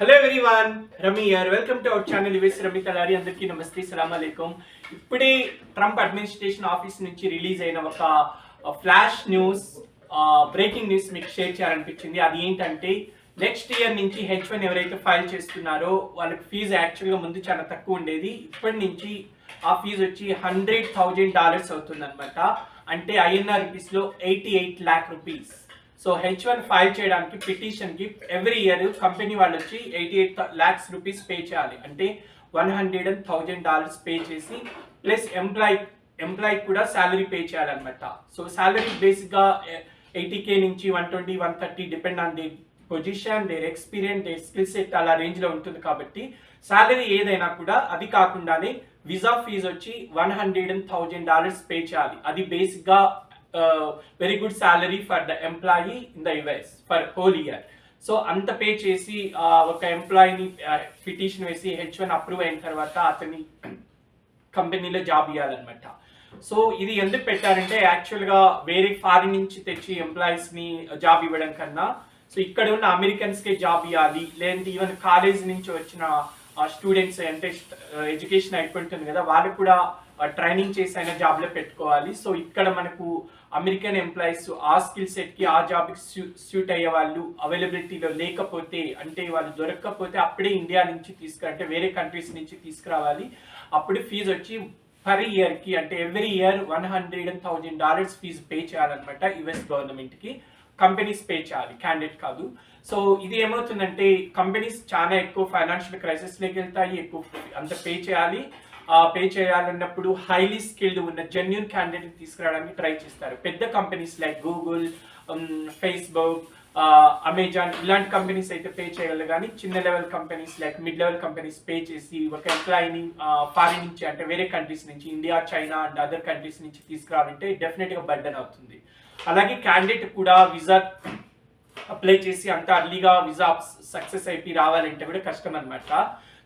Hello everyone Rami యార్ welcome to our channel ఇవేస్ రమి తలారి అందరికీ నమస్తే సలాం అలైకుం ఇప్పుడే ట్రంప్ అడ్మినిస్ట్రేషన్ ఆఫీస్ నుంచి రిలీజ్ అయిన ఒక ఫ్లాష్ న్యూస్ బ్రేకింగ్ న్యూస్ మీకు షేర్ చేయాలనిపించింది. అది ఏంటంటే నెక్స్ట్ ఇయర్ నుంచి హెచ్ వన్ ఎవరైతే ఫైల్ చేస్తున్నారో వాళ్ళకి ఫీజు యాక్చువల్గా ముందు చాలా తక్కువ ఉండేది. ఇప్పటి నుంచి ఆ ఫీజు వచ్చి హండ్రెడ్ థౌజండ్ డాలర్స్ అవుతుంది అనమాట అంటే ఐఎన్ఆర్ రూపీస్లో eighty eight lakh rupees so H one file చేయడానికి పిటిషన్కి ఎవ్రీ ఇయర్ కంపెనీ వాళ్ళు వచ్చి eighty eight lakhs rupees pay చేయాలి. అంటే one hundred and thousand dollars pay చేసి ప్లస్ ఎంప్లాయీ ఎంప్లాయ్ కూడా శాలరీ పే చేయాలన్నమాట. సో శాలరీ బేసిక్గా ఎయిటీ కే నుంచి one twenty one thirty depend on the position their experience their skill set అలా రేంజ్లో ఉంటుంది కాబట్టి శాలరీ ఏదైనా కూడా అది కాకుండానే విజా ఫీజు వచ్చి one hundred and thousand dollars pay చేయాలి. అది బేసిక్గా very good salary for the employee in the US for whole year so అంత పే చేసి ఒక ఎంప్లాయీని పిటిషన్ వేసి హెచ్ వన్ అప్రూవ్ అయిన తర్వాత అతని కంపెనీలో జాబ్ ఇవ్వాలన్నమాట సో ఇది ఎందుకు పెట్టారంటే యాక్చువల్గా వేరే ఫారిన్ నుంచి తెచ్చి ఎంప్లాయీస్ని జాబ్ ఇవ్వడం కన్నా సో ఇక్కడ ఉన్న అమెరికన్స్కే జాబ్ ఇవ్వాలి లేదంటే ఈవెన్ కాలేజ్ నుంచి వచ్చిన స్టూడెంట్స్ అంటే ఎడ్యుకేషన్ అయిపోతుంది కదా వాళ్ళకి కూడా ట్రైనింగ్ చేసి అయినా జాబ్లో పెట్టుకోవాలి. సో ఇక్కడ మనకు అమెరికన్ ఎంప్లాయీస్ ఆ స్కిల్ సెట్కి ఆ జాబ్కి సూట్ అయ్యే వాళ్ళు అవైలబిలిటీలో లేకపోతే అంటే వాళ్ళు దొరకకపోతే అప్పుడే ఇండియా నుంచి తీసుకురా అంటే వేరే కంట్రీస్ నుంచి తీసుకురావాలి. అప్పుడు ఫీజు వచ్చి పర్ ఇయర్కి అంటే every year one hundred and thousand dollars fee pay చేయాలన్నమాట యుఎస్ గవర్నమెంట్కి కంపెనీస్ పే చేయాలి క్యాండిడేట్ కాదు. సో ఇది ఏమవుతుందంటే కంపెనీస్ చాలా ఎక్కువ ఫైనాన్షియల్ క్రైసిస్లోకి వెళ్తాయి ఎక్కువ అంత పే చేయాలి. పే చేయాలన్నప్పుడు హైలీ స్కిల్డ్ ఉన్న జెన్యున్ క్యాండిడేట్ తీసుకురావడానికి ట్రై చేస్తారు. పెద్ద companies like Google Facebook Amazon ఇలాంటి కంపెనీస్ అయితే పే చేయగలరు కానీ చిన్న level companies like mid level companies pay చేసి ఒక ఎంప్లాయీని ఫారిన్ నుంచి అంటే వేరే కంట్రీస్ నుంచి India China and other countries నుంచి తీసుకురావాలంటే డెఫినెట్గా బర్డన్ అవుతుంది. అలాగే క్యాండిడేట్ కూడా విజా అప్లై చేసి అంత అర్లీగా వీసా సక్సెస్ అయిపోయి రావాలంటే కూడా కష్టం అనమాట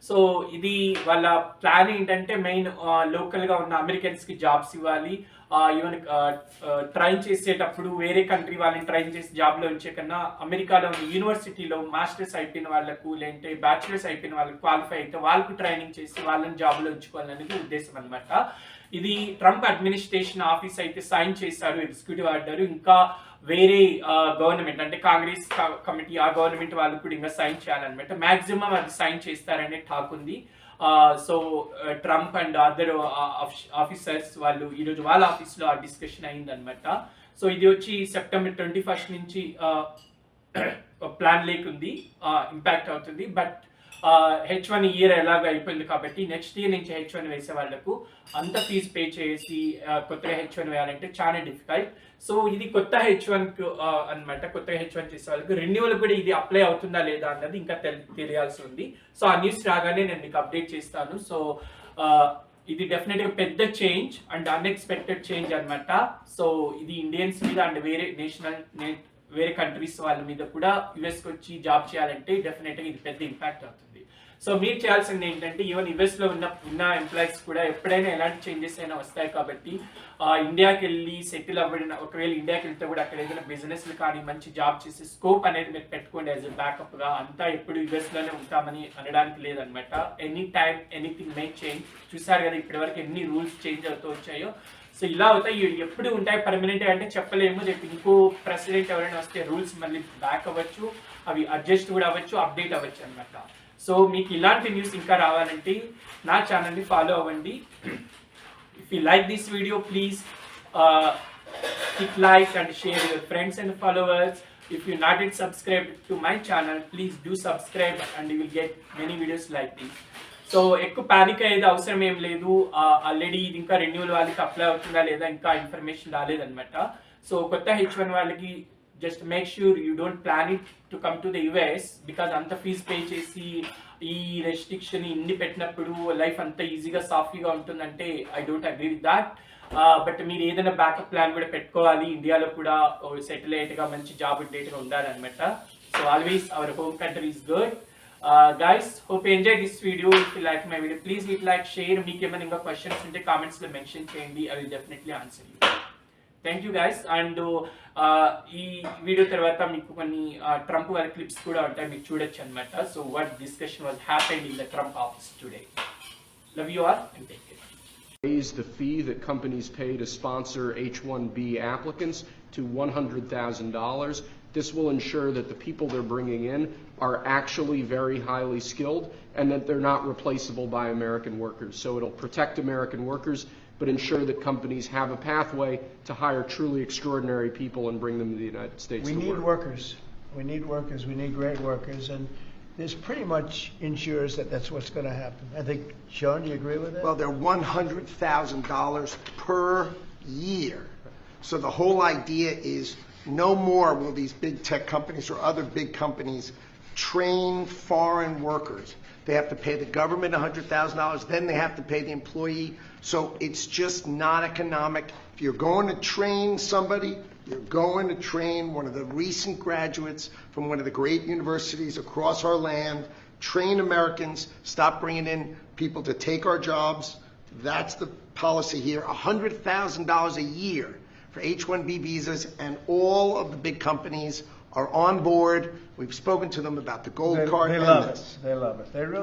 సో ఇది వాళ్ళ ప్లాన్ ఏంటంటే మెయిన్ లోకల్గా ఉన్న అమెరికన్స్కి జాబ్స్ ఇవ్వాలి. ఈవెన్ ట్రైన్ చేసేటప్పుడు వేరే కంట్రీ వాళ్ళని ట్రైన్ చేసి జాబ్లో ఉంచే కన్నా అమెరికాలో ఉన్న యూనివర్సిటీలో మాస్టర్స్ అయిపోయిన వాళ్ళకు లేదంటే బ్యాచిలర్స్ అయిపోయిన వాళ్ళకి క్వాలిఫై అయితే వాళ్ళకు ట్రైనింగ్ చేసి వాళ్ళని జాబ్లో ఉంచుకోవాలనేది ఉద్దేశం అనమాట ఇది ట్రంప్ అడ్మినిస్ట్రేషన్ ఆఫీస్ అయితే సైన్ చేశారు ఎగ్జిక్యూటివ్ ఆర్డర్. ఇంకా వేరే గవర్నమెంట్ అంటే కాంగ్రెస్ కమిటీ ఆ గవర్నమెంట్ వాళ్ళు కూడా ఇంకా సైన్ చేయాలన్నమాట. మ్యాక్సిమం అది సైన్ చేస్తారనే టాక్ ఉంది. So Trump and other officers వాళ్ళు ఈరోజు వాళ్ళ ఆఫీస్లో ఆ డిస్కషన్ అయిందనమాట సో ఇది వచ్చి సెప్టెంబర్ ట్వంటీ ఫస్ట్ నుంచి ప్లాన్ లేకుంది ఇంపాక్ట్ అవుతుంది. బట్ హెచ్ వన్ ఇయర్ ఎలాగ అయిపోయింది కాబట్టి నెక్స్ట్ ఇయర్ నుంచి హెచ్ వన్ వేసే వాళ్ళకు అంత ఫీజు పే చేసి కొత్తగా హెచ్ వన్ వేయాలంటే చాలా డిఫికల్ట్ సో ఇది కొత్త హెచ్ వన్ అనమాట కొత్తగా హెచ్ వన్ చేసే వాళ్ళకి రెన్యువల్ కూడా ఇది అప్లై అవుతుందా లేదా అన్నది ఇంకా తెలి- తెలియాల్సి ఉంది. సో ఆ న్యూస్ రాగానే నేను మీకు అప్డేట్ చేస్తాను. సో ఇది డెఫినెట్గా పెద్ద చేంజ్ అండ్ అన్ఎక్స్పెక్టెడ్ చేంజ్ అనమాట సో ఇది ఇండియన్స్ మీద అండ్ వేరే నేషనల్ వేరే కంట్రీస్ వాళ్ళ మీద కూడా యుఎస్కి వచ్చి జాబ్ చేయాలంటే డెఫినెట్గా ఇది పెద్ద ఇంపాక్ట్ అవుతుంది. సో మీరు చేయాల్సింది ఏంటంటే ఈవెన్ యుఎస్లో ఉన్న ఉన్న ఎంప్లాయీస్ కూడా ఎప్పుడైనా ఎలాంటి చేంజెస్ అయినా వస్తాయి కాబట్టి ఇండియాకి వెళ్ళి సెటిల్ అవ్వడం ఒకవేళ ఇండియాకి వెళ్తే కూడా అక్కడ ఏదైనా బిజినెస్ కానీ మంచి జాబ్ చేసే స్కోప్ అనేది మీరు పెట్టుకోండి యాజ్ బ్యాకప్గా. అంతా ఎప్పుడు యుఎస్లోనే ఉంటామని అనడానికి లేదనమాట. Any time anything may change చూసారు కదా ఇప్పటివరకు ఎన్ని రూల్స్ చేంజ్ అవుతూ వచ్చాయో. సో ఇలా అవుతాయి. ఎప్పుడు ఉంటాయి పర్మనెంట్ అంటే చెప్పలేము. రేపు ఇంకో ప్రెసిడెంట్ ఎవరైనా వస్తే రూల్స్ మళ్ళీ బ్యాక్ అవ్వచ్చు. అవి అడ్జస్ట్ కూడా అవ్వచ్చు అప్డేట్ అవ్వచ్చు అనమాట. సో మీకు ఇలాంటి న్యూస్ ఇంకా రావాలంటే నా ఛానల్ని ఫాలో అవ్వండి. If you like this video please hit like and share your friends and followers if you not it subscribe to my channel please do subscribe and you will get many videos like this so ఎక్కువ panic అయ్యేది అవసరం ఏం లేదు. Already ఇది ఇంకా renewal వాళ్ళకి apply అవుతుందా లేదా ఇంకా ఇన్ఫర్మేషన్ రాలేదనమాట సో కొత్త హెచ్ వన్ వాళ్ళకి just make sure you don't plan it to come to the US because అంత ఫీజ్ పే చేసి ఈ రెస్ట్రిక్షన్ ఇన్ని పెట్టినప్పుడు లైఫ్ అంత ఈజీగా సాఫీగా ఉంటుందంటే I don't agree with that but మీరు ఏదైనా బ్యాకప్ ప్లాన్ కూడా పెట్టుకోవాలి. ఇండియాలో కూడా సెటిల్ అయ్యేట్టుగా మంచి జాబ్ ఉండేట్టుగా ఉండాలన్నమాట. So always our home country is good guys hope enjoy this video if like my video please it like share మీకు ఏమైనా ఇంకా క్వశ్చన్స్ ఉంటే కామెంట్స్లో మెన్షన్ చేయండి. I will definitely answer you thank you guys and ఈ video తర్వాత మీకు కొన్ని ట్రంప్ వారి క్లిప్స్ కూడా ఉంటాయి మీకు చూడొచ్చు అనమాట so what discussion was happened in the Trump office today love you are and take care raise the fee that companies pay to sponsor H-1B applicants to $100,000. This will ensure that the people they're bringing in are actually very highly skilled and that they're not replaceable by American workers. So it'll protect American workers, but ensure that companies have a pathway to hire truly extraordinary people and bring them to the United States We to need work. workers. We need workers. We need great workers. And this pretty much ensures that that's what's going to happen. I think, Sean, do you agree with that? Well, they're one hundred thousand dollars per year. So the whole idea is no more will these big tech companies or other big companies train foreign workers. They have to pay the government hundred thousand dollars, then they have to pay the employee. So it's just not economic. If you're going to train somebody, you're going to train one of the recent graduates from one of the great universities across our land. Train Americans, stop bringing in people to take our jobs. That's the policy here. $100,000 a year for H-1B visas, and all of the big companies are on board. We've spoken to them about the gold they, card they love this. it. They love it. They really